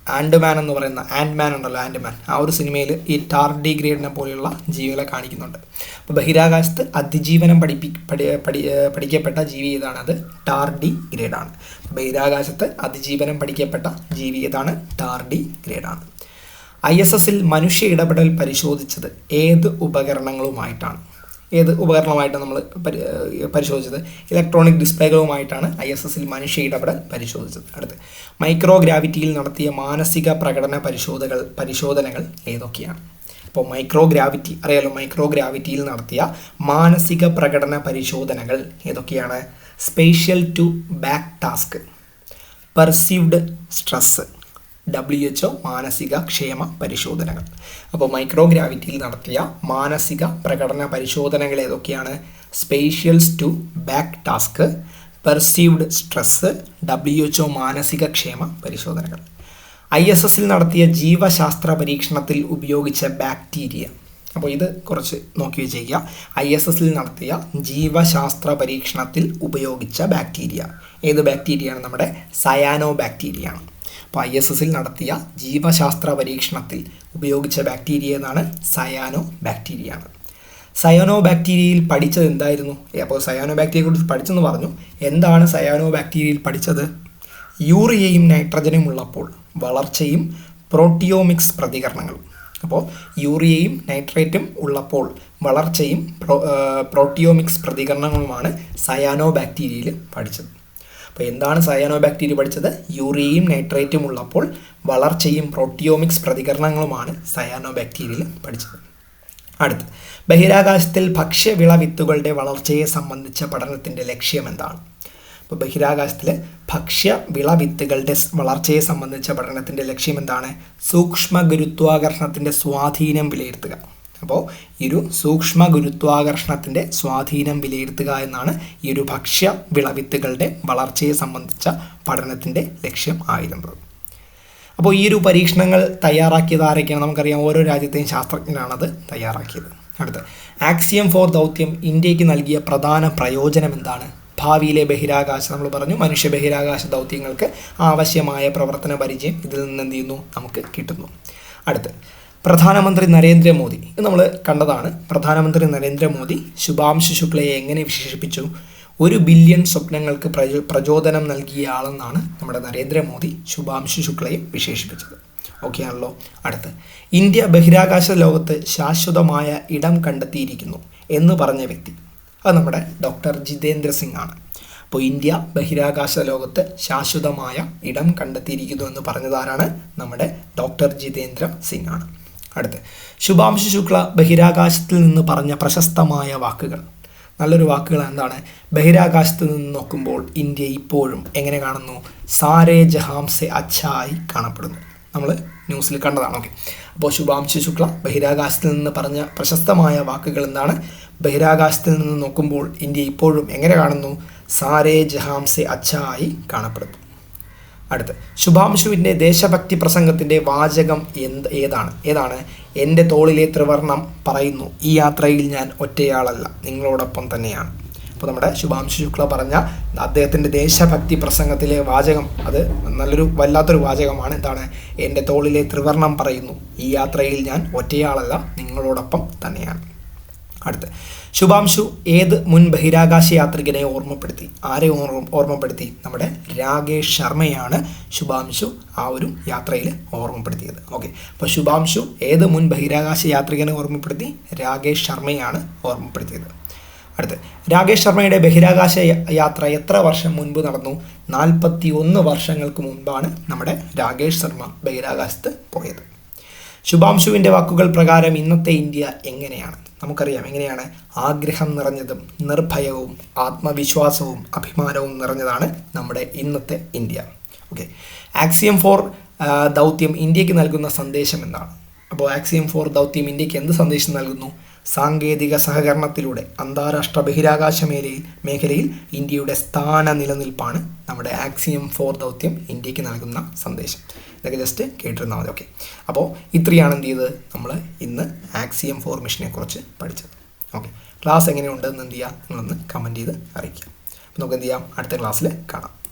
ആൻഡ്മാൻ എന്ന് പറയുന്ന ആൻഡ്മാൻ ഉണ്ടല്ലോ ആൻഡ്മാൻ. ആ ഒരു സിനിമയിൽ ഈ ടാർഡിഗ്രേഡിനെ പോലെയുള്ള ജീവികളെ കാണിക്കുന്നുണ്ട്. അപ്പോൾ ബഹിരാകാശത്ത് അതിജീവനം പഠിപ്പി പഠി പഠി പഠിക്കപ്പെട്ട ജീവി ഏതാണ്? അത് ടാർഡിഗ്രേഡാണ്. ബഹിരാകാശത്ത് അതിജീവനം പഠിക്കപ്പെട്ട ജീവി ഏതാണ്? ടാർഡിഗ്രേഡാണ്. ഐ എസ് എസിൽ മനുഷ്യ ഇടപെടൽ പരിശോധിച്ചത് ഏത് ഉപകരണങ്ങളുമായിട്ടാണ്? ഏത് ഉപകരണമായിട്ട് നമ്മൾ പരി പരിശോധിച്ചത്? ഇലക്ട്രോണിക് ഡിസ്പ്ലേകളുമായിട്ടാണ് ഐ എസ് എസിൽ മനുഷ്യ ഇടപെടൽ പരിശോധിച്ചത്. അടുത്ത്. മൈക്രോ ഗ്രാവിറ്റിയിൽ നടത്തിയ മാനസിക പ്രകടന പരിശോധകൾ പരിശോധനകൾ ഏതൊക്കെയാണ്? അപ്പോൾ മൈക്രോ ഗ്രാവിറ്റി അറിയാലോ മൈക്രോ ഗ്രാവിറ്റിയിൽ നടത്തിയ മാനസിക പ്രകടന പരിശോധനകൾ ഏതൊക്കെയാണ്? Spatial two back task perceived stress W H O മാനസിക ക്ഷേമ പരിശോധനകൾ. അപ്പോൾ മൈക്രോ ഗ്രാവിറ്റിയിൽ നടത്തിയ മാനസിക പ്രകടന പരിശോധനകൾ ഏതൊക്കെയാണ്? Spatials two back task perceived stress W H O മാനസിക ക്ഷേമ പരിശോധനകൾ. ഐ എസ് എസിൽ നടത്തിയ ജീവശാസ്ത്ര പരീക്ഷണത്തിൽ ഉപയോഗിച്ച ബാക്ടീരിയ. അപ്പോൾ ഇത് കുറച്ച് നോക്കി വെച്ചേക്കുക. ഐ എസ് എസിൽ നടത്തിയ ജീവശാസ്ത്ര പരീക്ഷണത്തിൽ ഉപയോഗിച്ച ബാക്ടീരിയ. ഏത് ബാക്ടീരിയയാണ് നമ്മുടെ സയാനോ ബാക്ടീരിയ ആണ്. ഐ എസ് എസിൽ നടത്തിയ ജീവശാസ്ത്ര പരീക്ഷണത്തിൽ ഉപയോഗിച്ച ബാക്ടീരിയ എന്നാണ് സയാനോ ബാക്ടീരിയ ആണ് സയാനോ ബാക്ടീരിയയിൽ പഠിച്ചത് എന്തായിരുന്നു? അപ്പോൾ സയാനോ ബാക്ടീരിയയെക്കുറിച്ച് പഠിച്ചെന്ന് പറഞ്ഞു. എന്താണ് സയാനോ ബാക്ടീരിയയിൽ പഠിച്ചത്? യൂറിയയും നൈട്രജനും ഉള്ളപ്പോൾ വളർച്ചയും പ്രോട്ടിയോമിക്സ് പ്രതികരണങ്ങളും. അപ്പോൾ യൂറിയയും നൈട്രേറ്റും ഉള്ളപ്പോൾ വളർച്ചയും പ്രോ പ്രോട്ടിയോമിക്സ് പ്രതികരണങ്ങളുമാണ് സയാനോ ബാക്ടീരിയയിൽ പഠിച്ചത്. അപ്പോൾ എന്താണ് സയാനോ ബാക്ടീരിയ പഠിച്ചത്? യൂറിയയും നൈട്രേറ്റും ഉള്ളപ്പോൾ വളർച്ചയും പ്രോട്ടിയോമിക്സ് പ്രതികരണങ്ങളുമാണ് സയാനോ ബാക്ടീരിയയിൽ പഠിച്ചത്. അടുത്ത് ബഹിരാകാശത്തിൽ ഭക്ഷ്യവിള വിത്തുകളുടെ വളർച്ചയെ സംബന്ധിച്ച പഠനത്തിന്റെ ലക്ഷ്യം എന്താണ്? അപ്പോൾ ബഹിരാകാശത്തിൽ ഭക്ഷ്യവിള വിത്തുകളുടെ വളർച്ചയെ സംബന്ധിച്ച പഠനത്തിന്റെ ലക്ഷ്യം എന്താണ്? സൂക്ഷ്മ ഗുരുത്വാകർഷണത്തിന്റെ സ്വാധീനം വിലയിരുത്തുക. അപ്പോൾ ഈ ഒരു സൂക്ഷ്മ ഗുരുത്വാകർഷണത്തിന്റെ സ്വാധീനം വിലയിരുത്തുക എന്നാണ് ഈ ഒരു ഭക്ഷ്യ വിളവിത്തുകളുടെ വളർച്ചയെ സംബന്ധിച്ച പഠനത്തിന്റെ ലക്ഷ്യം ആയിരുന്നത്. അപ്പോൾ ഈ ഒരു പരീക്ഷണങ്ങൾ തയ്യാറാക്കിയത് ആരൊക്കെയാണ്? നമുക്കറിയാം ഓരോ രാജ്യത്തെയും ശാസ്ത്രജ്ഞനാണത് തയ്യാറാക്കിയത്. അടുത്ത് ആക്സിയം ഫോർ ദൗത്യം ഇന്ത്യയ്ക്ക് നൽകിയ പ്രധാന പ്രയോജനം എന്താണ്? ഭാവിയിലെ ബഹിരാകാശം നമ്മൾ പറഞ്ഞു മനുഷ്യ ബഹിരാകാശ ദൗത്യങ്ങൾക്ക് ആവശ്യമായ പ്രവർത്തന പരിചയം ഇതിൽ നിന്ന് എന്ത് ചെയ്യുന്നു? നമുക്ക് കിട്ടുന്നു. അടുത്ത് പ്രധാനമന്ത്രി നരേന്ദ്രമോദി. നമ്മൾ കണ്ടതാണ്. പ്രധാനമന്ത്രി നരേന്ദ്രമോദി ശുഭാംശു ശുക്ലയെ എങ്ങനെ വിശേഷിപ്പിച്ചു? ഒരു ബില്യൺ സ്വപ്നങ്ങൾക്ക് പ്രചോ പ്രചോദനം നൽകിയ ആളെന്നാണ് നമ്മുടെ നരേന്ദ്രമോദി ശുഭാംശു ശുക്ലയെ വിശേഷിപ്പിച്ചത്. ഓക്കെ ആണല്ലോ. അടുത്ത്. ഇന്ത്യ ബഹിരാകാശ ലോകത്ത് ശാശ്വതമായ ഇടം കണ്ടെത്തിയിരിക്കുന്നു എന്ന് പറഞ്ഞ വ്യക്തി. അത് നമ്മുടെ ഡോക്ടർ ജിതേന്ദ്ര സിംഗ് ആണ്. അപ്പോൾ ഇന്ത്യ ബഹിരാകാശ ലോകത്ത് ശാശ്വതമായ ഇടം കണ്ടെത്തിയിരിക്കുന്നു എന്ന് പറഞ്ഞതാരാണ്? നമ്മുടെ ഡോക്ടർ ജിതേന്ദ്ര സിംഗ് ആണ്. അടുത്ത്. ശുഭാംശു ശുക്ല ബഹിരാകാശത്തിൽ നിന്ന് പറഞ്ഞ പ്രശസ്തമായ വാക്കുകൾ. നല്ലൊരു വാക്കുകൾ എന്താണ്? ബഹിരാകാശത്ത് നിന്ന് നോക്കുമ്പോൾ ഇന്ത്യ ഇപ്പോഴും എങ്ങനെ കാണുന്നു? സാരേ ജഹാംസെ അച്ഛായി കാണപ്പെടുന്നു. നമ്മൾ ന്യൂസിൽ കണ്ടതാണ്. ഓക്കെ. അപ്പോൾ ശുഭാംശു ശുക്ല ബഹിരാകാശത്തിൽ നിന്ന് പറഞ്ഞ പ്രശസ്തമായ വാക്കുകൾ എന്താണ്? ബഹിരാകാശത്തിൽ നിന്ന് നോക്കുമ്പോൾ ഇന്ത്യ ഇപ്പോഴും എങ്ങനെ കാണുന്നു? സാരേ ജഹാംസെ അച്ഛായി കാണപ്പെടുന്നു. അടുത്ത്. ശുഭാംശുവിന്റെ ദേശഭക്തി പ്രസംഗത്തിന്റെ വാചകം എന്ത് ഏതാണ്? ഏതാണ്? എന്റെ തോളിലെ ത്രിവർണം പറയുന്നു. ഈ യാത്രയിൽ ഞാൻ ഒറ്റയാളല്ല നിങ്ങളോടൊപ്പം തന്നെയാണ്. അപ്പോൾ നമ്മുടെ ശുഭാംശു ശുക്ല പറഞ്ഞ അദ്ദേഹത്തിന്റെ ദേശഭക്തി പ്രസംഗത്തിലെ വാചകം അത് നല്ലൊരു വല്ലാത്തൊരു വാചകമാണ്. എന്താണ്? എന്റെ തോളിലെ ത്രിവർണം പറയുന്നു. ഈ യാത്രയിൽ ഞാൻ ഒറ്റയാളല്ല നിങ്ങളോടൊപ്പം തന്നെയാണ്. അടുത്ത്. ശുഭാംശു ഏത് മുൻ ബഹിരാകാശ യാത്രികനെ ഓർമ്മപ്പെടുത്തി? ആരെ ഓർമ്മ ഓർമ്മപ്പെടുത്തി? നമ്മുടെ രാകേഷ് ശർമ്മയാണ് ശുഭാംശു ആ ഒരു യാത്രയിൽ ഓർമ്മപ്പെടുത്തിയത്. ഓക്കെ അപ്പോൾ ശുഭാംശു ഏത് മുൻ ബഹിരാകാശ യാത്രികനെ ഓർമ്മപ്പെടുത്തി? രാകേഷ് ശർമ്മയാണ് ഓർമ്മപ്പെടുത്തിയത്. അടുത്ത് രാകേഷ് ശർമ്മയുടെ ബഹിരാകാശ യാത്ര എത്ര വർഷം മുൻപ് നടന്നു? നാൽപ്പത്തി ഒന്ന് വർഷങ്ങൾക്ക് മുൻപാണ് നമ്മുടെ രാകേഷ് ശർമ്മ ബഹിരാകാശത്ത് പോയത്. ശുഭാംശുവിന്റെ വാക്കുകൾ പ്രകാരം ഇന്നത്തെ ഇന്ത്യ എങ്ങനെയാണ്? നമുക്കറിയാം. എങ്ങനെയാണ്? ആഗ്രഹം നിറഞ്ഞതും നിർഭയവും ആത്മവിശ്വാസവും അഭിമാനവും നിറഞ്ഞതാണ് നമ്മുടെ ഇന്നത്തെ ഇന്ത്യ. ഓക്കെ ആക്സിയം ഫോർ ദൗത്യം ഇന്ത്യയ്ക്ക് നൽകുന്ന സന്ദേശം എന്താണ്? അപ്പോൾ ആക്സിയം ഫോർ ദൗത്യം ഇന്ത്യയ്ക്ക് എന്ത് സന്ദേശം നൽകുന്നു? സാങ്കേതിക സഹകരണത്തിലൂടെ അന്താരാഷ്ട്ര ബഹിരാകാശ മേഖലയിൽ മേഖലയിൽ ഇന്ത്യയുടെ സ്ഥാന നിലനിൽപ്പാണ് നമ്മുടെ ആക്സിയം ഫോർ ദൗത്യം ഇന്ത്യയ്ക്ക് നൽകുന്ന സന്ദേശം. ഇതൊക്കെ ജസ്റ്റ് കേട്ടിരുന്നാൽ മതി. ഓക്കെ അപ്പോൾ ഇത്രയാണ് എന്ത് ചെയ്തത്? നമ്മൾ ഇന്ന് ആക്സിയം ഫോർ മിഷനെ കുറിച്ച് പഠിച്ചത്. ഓക്കെ ക്ലാസ് എങ്ങനെയുണ്ടെന്ന് എന്ത് ചെയ്യുക നിങ്ങളൊന്ന് കമന്റ് ചെയ്ത് അറിയിക്കുക. അപ്പോൾ നമുക്ക് എന്ത് ചെയ്യാം? അടുത്ത ക്ലാസ്സിൽ കാണാം.